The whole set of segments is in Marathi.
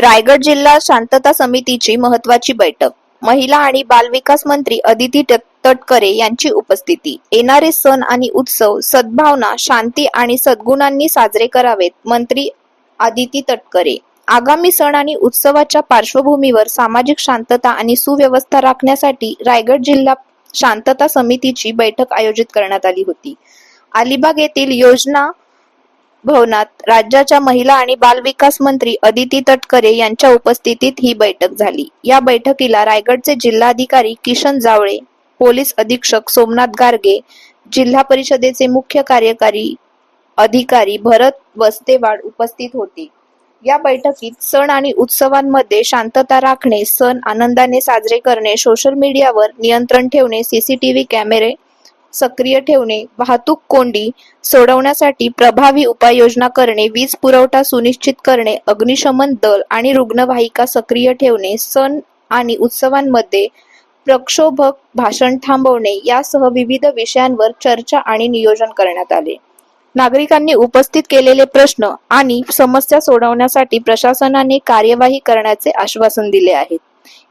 रायगड जिल्हा शांतता समितीची महत्वाची बैठक. महिला आणि बालविकास मंत्री अदिती तटकरे यांची उपस्थिती. येणारे सण आणि उत्सव सद्भावना शांती आणि सद्गुणांनी साजरे करावेत मंत्री आदिती तटकरे. आगामी सण आणि उत्सवाच्या पार्श्वभूमीवर सामाजिक शांतता आणि सुव्यवस्था राखण्यासाठी रायगड जिल्हा शांतता समितीची बैठक आयोजित करण्यात आली होती. अलिबाग येथील योजना भवनात राज्याच्या महिला आणि बालविकास मंत्री अदिती तटकरे यांच्या उपस्थितीत ही बैठक झाली. या बैठकीला रायगडचे जिल्हाधिकारी किशन जावळे पोलीस अधीक्षक सोमनाथ गार्गे जिल्हा परिषदेचे मुख्य कार्यकारी अधिकारी भरत वस्तेवाड उपस्थित होते. या बैठकीत सण आणि उत्सवांमध्ये शांतता राखणे सण आनंदाने साजरे करणे सोशल मीडियावर नियंत्रण ठेवणे सीसीटीव्ही कॅमेरे सक्रिय ठेवणे वाहतूक कोंडी सोडवण्यासाठी प्रभावी उपाययोजना करणे वीज पुरवठा सुनिश्चित करणे अग्निशमन दल आणि रुग्णवाहिका सक्रिय ठेवणे सण आणि उत्सवांमध्ये प्रक्षोभक भाषण थांबवणे यासह विविध विषयांवर चर्चा आणि नियोजन करण्यात आले. नागरिकांनी उपस्थित केलेले प्रश्न आणि समस्या सोडवण्यासाठी प्रशासनाने कार्यवाही करण्याचे आश्वासन दिले आहे.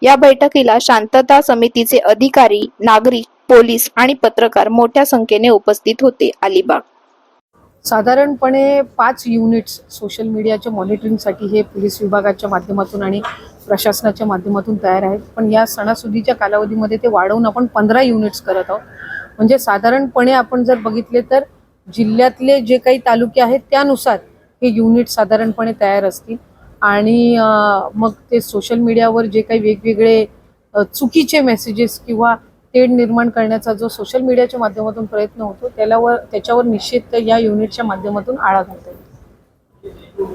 या बैठकीला शांतता समितीचे अधिकारी नागरिक पोलीस आणि पत्रकार मोठ्या संख्येने उपस्थित होते अलिबाग. साधारणपणे पाच युनिट्स सोशल मीडियाच्या मॉनिटरिंगसाठी हे पोलीस विभागाच्या माध्यमातून आणि प्रशासनाच्या माध्यमातून तयार आहेत. पण या सणासुदीच्या कालावधीमध्ये ते वाढवून आपण पंधरा युनिट्स करत आहोत. म्हणजे साधारणपणे आपण जर बघितले तर जिल्ह्यातले जे काही तालुके आहेत त्यानुसार हे युनिट साधारणपणे तयार असतील. आणि मग ते सोशल मीडियावर जे काही वेगवेगळे चुकीचे मेसेजेस किंवा तेढ निर्माण करण्याचा जो सोशल मीडियाच्या माध्यमातून प्रयत्न होतो त्यालावर त्याच्यावर निश्चित या युनिटच्या माध्यमातून आळा घालता येईल.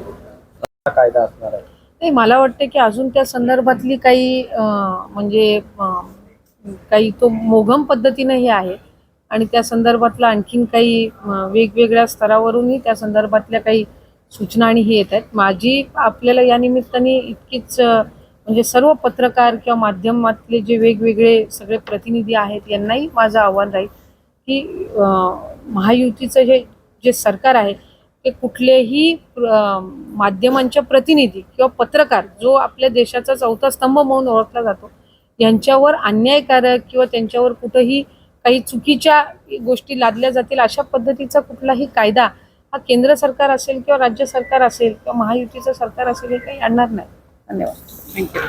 कायदा असणार आहे? नाही मला वाटतं की अजून त्या संदर्भातली काही म्हणजे काही तो मोघम पद्धतीनं हे आहे. आणि त्या संदर्भातलं आणखीन काही वेगवेगळ्या स्तरावरूनही त्या संदर्भातल्या काही सूचना आणि हे येत आहेत. माझी आपल्याला या निमित्ताने इतकीच म्हणजे सर्व पत्रकार किंवा माध्यमातले जे वेगवेगळे सगळे प्रतिनिधी आहेत यांनाही माझं आव्हान राहील की महायुतीचं हे जे सरकार आहे ते कुठलेही माध्यमांच्या प्रतिनिधी किंवा पत्रकार जो आपल्या देशाचा चौथा स्तंभ म्हणून ओळखला जातो यांच्यावर अन्यायकारक किंवा त्यांच्यावर कुठंही काही चुकीच्या गोष्टी लादल्या जातील अशा पद्धतीचा कुठलाही कायदा हा केंद्र सरकार असेल किंवा राज्य सरकार असेल किंवा महायुतीचं सरकार असेल हे काही आणणार नाही. ಧನ್ಯವಾದ ಥ್ಯಾಂಕ್ ಯು